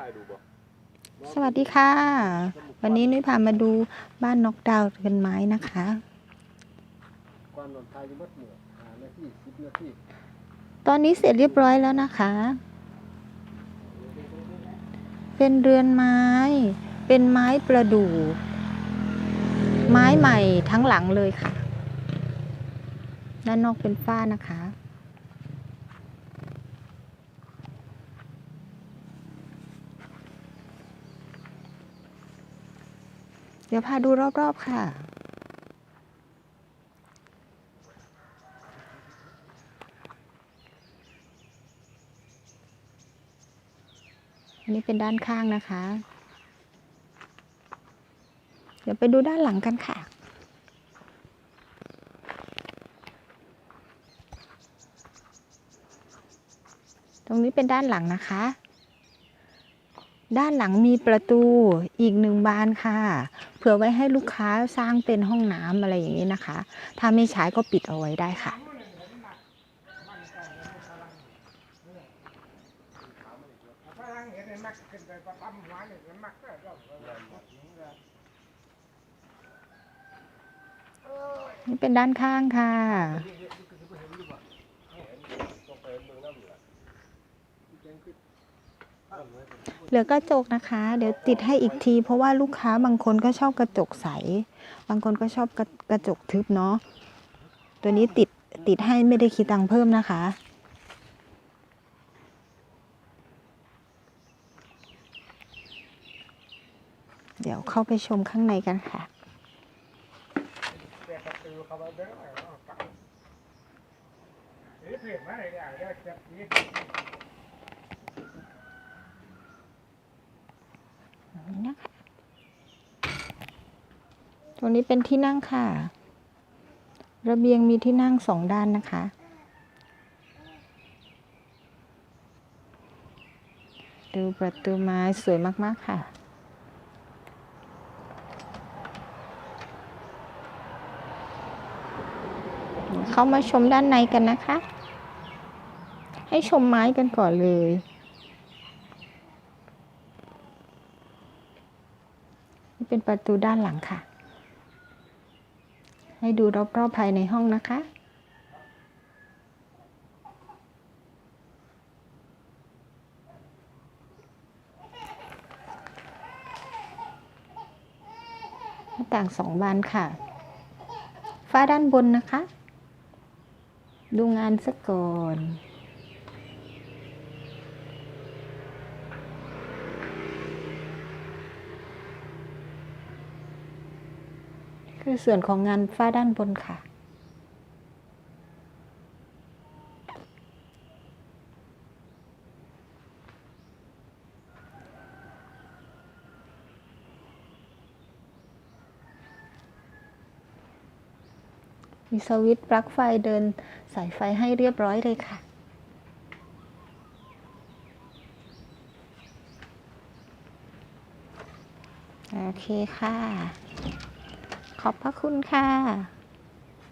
ถ่ายดูบ่สวัสดีค่ะ วันนี้นุ้ยพามาดูบ้านนกดาวเรือนไม้นะคะก่อนนอนถ่ายอยู่มัดเหนือหานาทีสิบนาทีตอนนี้เสร็จเรียบร้อยแล้วนะคะ เป็นเรือนไม้ เป็นไม้ประดู่ ไม้ใหม่ทั้งหลังเลยค่ะ ด้านนอกเป็นฝ้านะคะ เดี๋ยวพาดูรอบๆค่ะ อันนี้เป็นด้านข้างนะคะ เดี๋ยวไปดูด้านหลังกันค่ะตรงนี้เป็นด้านหลังนะคะ ด้านหลังมีประตูอีกหนึ่งบานค่ะ เผื่อไว้ให้ลูกค้าสร้างเป็นห้องน้ำอะไรอย่างนี้นะคะ ถ้าไม่ใช้ก็ปิดเอาไว้ได้ค่ะฝรั่งเห็นไอ้มักขึ้นไปประปั๊มหัวนี่มันมักก็ก็นี่เป็นด้านข้างค่ะต้อ เหนือแจ้งขึ้นเหลือกระจกนะคะ เดี๋ยวติดให้อีกที เพราะว่าลูกค้าบางคนก็ชอบกระจกใส บางคนก็ชอบกระกระจกทึบเนาะตัวนี้ติดติดให้ไม่ได้คิดตังค์เพิ่มนะคะ เดี๋ยวเข้าไปชมข้างในกันค่ะแต่ประตูเขาเอาเด้อเอาเก่าเฮ้ยเปลี่ยนมาเลยเนี่ยเดี๋ยวจะปี นี่นะคะ ตรงนี้เป็นที่นั่งค่ะ ระเบียงมีที่นั่งสองด้านนะคะ ดูประตูไม้สวยมาก ๆ ค่ะเข้ามาชมด้านในกันนะคะ ให้ชมไม้กันก่อนเลย นี่เป็นประตูด้านหลังค่ะ ให้ดูรอบๆภายในห้องนะคะ หน้าต่างสองบานค่ะ ฝ้าด้านบนนะคะ ดูงานสักก่อน คือส่วนของงานฝ้าด้านบนค่ะ มีสวิตช์ปลั๊กไฟเดินสายไฟให้เรียบร้อยเลยค่ะโอเคค่ะ ขอบพระคุณค่ะ